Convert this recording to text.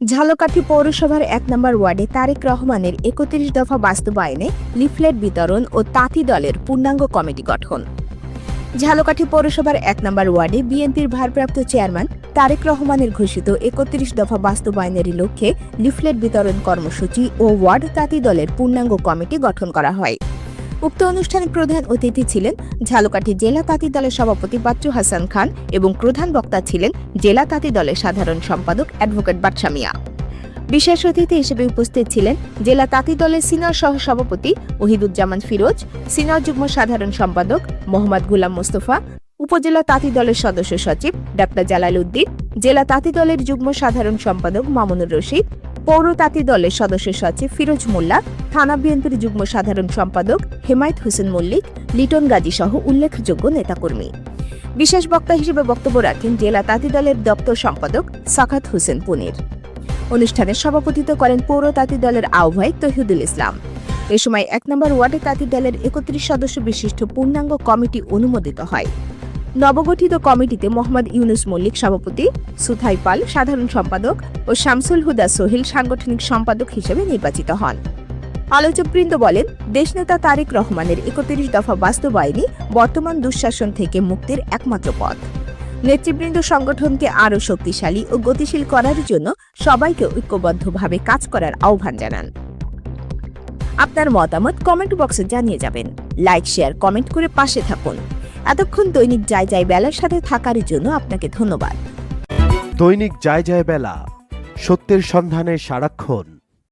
ঝালকাঠি পৌরসভার এক নম্বর ওয়ার্ডে তারেক রহমানের একত্রিশ দফা বাস্তবায়নে লিফলেট বিতরণ ও তাঁতি দলের পূর্ণাঙ্গ কমিটি গঠন। ঝালকাঠি পৌরসভার এক নম্বর ওয়ার্ডে বিএনপির ভারপ্রাপ্ত চেয়ারম্যান তারেক রহমানের ঘোষিত একত্রিশ দফা বাস্তবায়নের লক্ষ্যে লিফলেট বিতরণ কর্মসূচি ও ওয়ার্ড তাঁতি দলের পূর্ণাঙ্গ কমিটি গঠন করা হয়। উক্ত অনুষ্ঠানে প্রধান অতিথি ছিলেন ঝালকাঠি জেলা তাঁতি দলের সভাপতি বাচ্চু হাসান খান এবং প্রধান বক্তা ছিলেন জেলা তাঁতি দলের সাধারণ সম্পাদক অ্যাডভোকেট বাদশা মিয়া। বিশেষ অতিথি হিসেবে উপস্থিত ছিলেন জেলা তাঁতি দলের সিনিয়র সহ সভাপতি ওহিদুজ্জামান ফিরোজ, সিনিয়র যুগ্ম সাধারণ সম্পাদক মোহাম্মদ গুলাম মোস্তফা, উপজেলা তাঁতি দলের সদস্য সচিব ডাক্তার জালাল উদ্দিন, জেলা তাঁতি দলের যুগ্ম সাধারণ সম্পাদক মামুনুর রশিদ পৌর তাঁতি দলের সদস্য সচিব ফিরোজ মোল্লা, থানা বিএনপির যুগ্ম সাধারণ সম্পাদক হেমায়ত হোসেন মল্লিক, লিটন গাজী সহ উল্লেখযোগ্য নেতাকর্মী। বিশেষ বক্তা হিসেবে বক্তব্য রাখেন জেলা তাঁতি দলের দপ্তর সম্পাদক সাখাত হোসেন পুনির। অনুষ্ঠানে সভাপতিত্ব করেন পৌর তাঁতি দলের আহ্বায়ক তহিদুল ইসলাম। এ সময় এক নম্বর ওয়ার্ডে তাঁতি দলের একত্রিশ সদস্য বিশিষ্ট পূর্ণাঙ্গ কমিটি অনুমোদিত হয়। নবগঠিত কমিটিতে মোহাম্মদ ইউনুস মল্লিক সভাপতি, সুথাই পাল সাধারণ সম্পাদক ও শামসুল হুদা সোহেল সাংগঠনিক সম্পাদক হিসেবে নির্বাচিত হন। আলোচকবৃন্দ বলেন, দেশনেতা তারেক রহমানের একত্রিশ দফা বাস্তবায়নই বর্তমান দুঃশাসন থেকে মুক্তির একমাত্র পথ। নেতৃবৃন্দ সংগঠনকে আরও শক্তিশালী ও গতিশীল করার জন্য সবাইকে ঐক্যবদ্ধভাবে কাজ করার আহ্বান জানান। আপনার মতামত কমেন্ট বক্সে জানিয়ে যাবেন। লাইক, শেয়ার, কমেন্ট করে পাশে থাকুন। এতক্ষণ দৈনিক যাই যাই বেলার সাথে থাকার জন্য আপনাকে ধন্যবাদ। দৈনিক যায় যায় বেলা, সত্যের সন্ধানে সারাক্ষণ।